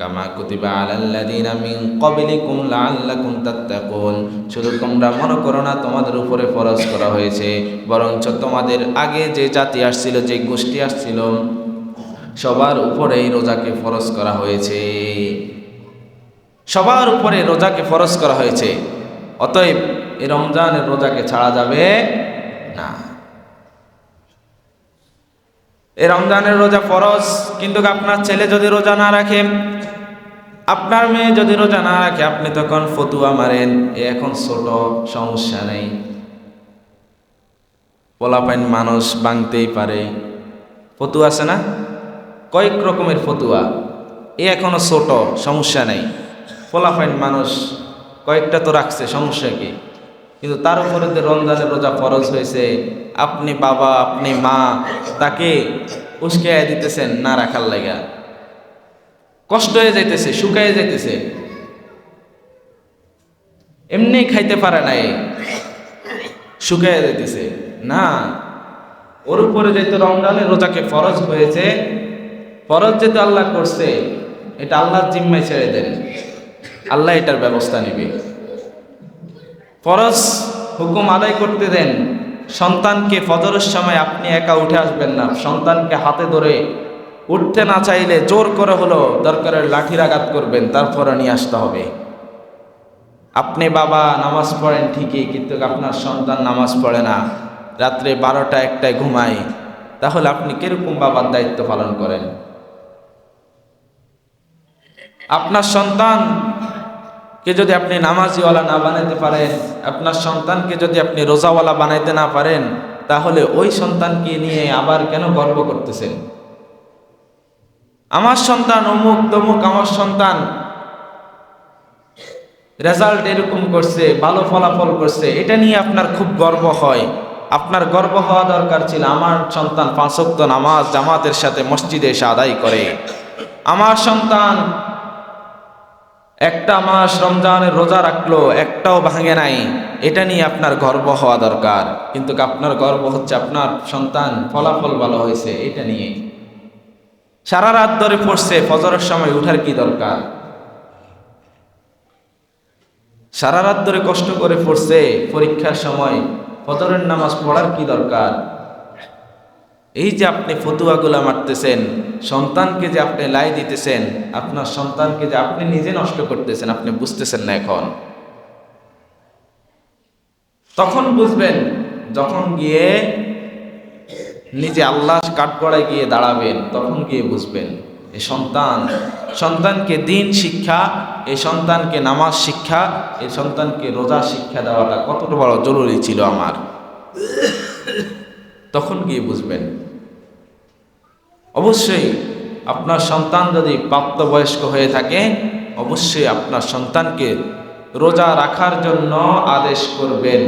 কামা কুতিবা আলাল্লাযীনা মিন ক্বাবলিকুম লাআল্লাকুম তাত্তাকুন। শুধু তোমরা মনে করো না, তোমাদের উপরে ফরজ করা হয়েছে, বরঞ্চ তোমাদের আগে যে জাতি আসছিল, যে গোষ্ঠী আসছিল, সবার উপরে এই রোজাকে ফরজ করা হয়েছে। সবার উপরে রোজাকে ফরজ করা হয়েছে। অতএব এই রমজানের রোজাকে ছাড়া যাবে না। এই রমজানের রোজা ফরজ, কিন্তু আপনার ছেলে যদি রোজা না রাখে, আপনার মেয়ে যদি রোজা না রাখে, আপনি তখন ফতুয়া মারেন। এ এখন ছোট, সমস্যা নেই। পোলাপাইন মানুষ বাংতেই পারে। ফতুয়া আছে না? কয়েক রকমের ফতুয়া। এ এখনও ছোট, সমস্যা নেই। পোলাপাইন মানুষ কয়েকটা তো রাখছে, সমস্যা কি? কিন্তু তার উপরে যে রমজানের রোজা ফরজ হয়েছে, আপনি বাবা, আপনি মা, তাকে উস্কে দিতেছেন না রাখার লাগা। কষ্ট হয়ে যাইতেছে শুকায় যাইতেছে। এমনি খাইতে পারে নাই শুকায় যাইতেছে। না, ওর উপরে যেহেতু রমজানের রোজাকে ফরজ হয়েছে, ফরজ যেহেতু আল্লাহ করছে, এটা আল্লাহর জিম্মায় ছেড়ে দেন। আল্লাহ এটার ব্যবস্থা নেবে। ফরজ হুকুম আদায় করতে দেন। সন্তানকে ফজরের সময় আপনি একা উঠে আসবেন না। সন্তানকে হাতে ধরে উঠতে না চাইলে জোর করে হলো দরকারের লাঠির আঘাত করবেন তারপরে নিয়ে আসতে হবে। আপনি বাবা, নামাজ পড়েন ঠিকই, কিন্তু আপনার সন্তান নামাজ পড়ে না। রাত্রে বারোটা একটায় ঘুমায়। তাহলে আপনি কীরকম বাবার দায়িত্ব পালন করেন? আপনার সন্তান কে যদি আপনি নামাজিওয়ালা না বানাইতে পারেন, আপনার সন্তানকে যদি আপনি রোজাওয়ালা বানাইতে না পারেন, তাহলে ওই সন্তানকে নিয়ে আবার কেন গর্ব করতেছেন? আমার সন্তান অমুক তমুক, আমার সন্তান রেজাল্ট এরকম করছে, ভালো ফলাফল করছে, এটা নিয়ে আপনার খুব গর্ব হয়। আপনার গর্ব হওয়া দরকার ছিল, আমার সন্তান পাঁচক্ত নামাজ জামাতের সাথে মসজিদে এসে আদায় করে। আমার সন্তান একটা মাস রমজানের রোজা রাখল, একটাও ভাঙে নাই। এটা নিয়ে আপনার গর্ব হওয়া দরকার। কিন্তু আপনার গর্ব হচ্ছে আপনার সন্তান ফলাফল ভালো হয়েছে, এটা নিয়ে। সারা রাত ধরে পড়ছে, ফজরের সময় উঠার কি দরকার? সারা রাত ধরে কষ্ট করে পড়ছে, পরীক্ষার সময় ফজরের নামাজ পড়ার কি দরকার? এই যে আপনি ফতুয়াগুলা মারতেছেন, সন্তানকে যে আপনি লাই দিতেছেন, আপনার সন্তানকে যে আপনি নিজে নষ্ট করতেছেন, আপনি বুঝতেছেন না এখন। তখন বুঝবেন, যখন গিয়ে নিজে আল্লাহ কাঠগড়ায় গিয়ে দাঁড়াবেন, তখন গিয়ে বুঝবেন এই সন্তান, সন্তানকে দিন শিক্ষা এই সন্তানকে নামাজ শিক্ষা এই সন্তানকে রোজা শিক্ষা দেওয়াটা কতটা বড় জরুরি ছিল আমার। তখন গিয়ে বুঝবেন। অবশ্যই আপনার সন্তান যদি প্রাপ্তবয়স্ক হয়ে থাকে, অবশ্যই আপনার সন্তানকে রোজা রাখার জন্য আদেশ করবেন।